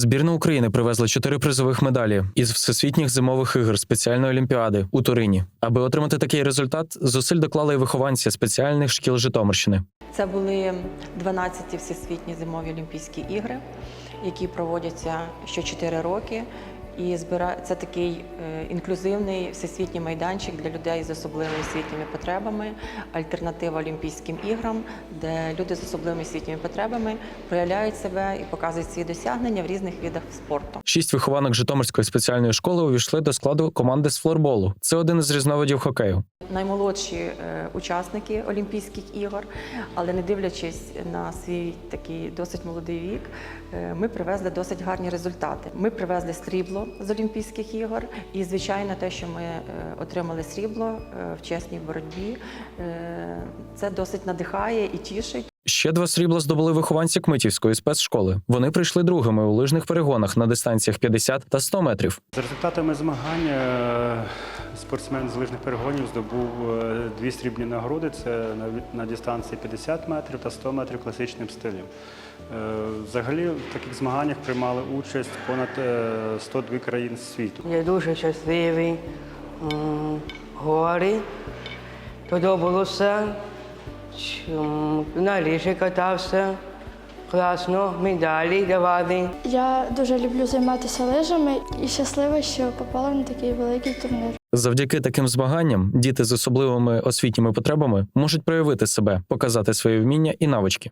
Збірна України привезла чотири призових медалі із всесвітніх зимових ігор спеціальної олімпіади у Турині. Аби отримати такий результат, зусиль доклали і вихованці спеціальних шкіл Житомирщини. Це були 12-ті всесвітні зимові Олімпійські ігри, які проводяться що чотири роки. І це такий е, інклюзивний всесвітній майданчик для людей з особливими освітніми потребами, альтернатива Олімпійським іграм, де люди з особливими освітніми потребами проявляють себе і показують свої досягнення в різних видах спорту. Шість вихованок Житомирської спеціальної школи увійшли до складу команди з флорболу. Це один із різновидів хокею. Наймолодші е, учасники Олімпійських ігор, але не дивлячись на свій такий досить молодий вік, е, ми привезли досить гарні результати. Ми привезли срібло з Олімпійських ігор, і звичайно, те, що ми е, отримали срібло в чесній боротьбі, це досить надихає і тішить. Ще два срібла здобули вихованці Кмитівської спецшколи. Вони прийшли другими у лижних перегонах на дистанціях 50 та 100 метрів. За результатами змагань е, спортсмен з лижних перегонів здобув е, дві срібні нагороди. Це на, на дистанції 50 метрів та 100 метрів класичним стилем. Е, Взагалі в таких змаганнях приймали участь понад е, 102 країн світу. Я дуже щасливий. М, Гори. Подобалося. На ліжі катався. Класно, медалі давали. Я дуже люблю займатися лижами і щаслива, що попала на такий великий турнір. Завдяки таким змаганням діти з особливими освітніми потребами можуть проявити себе, показати свої вміння і навички.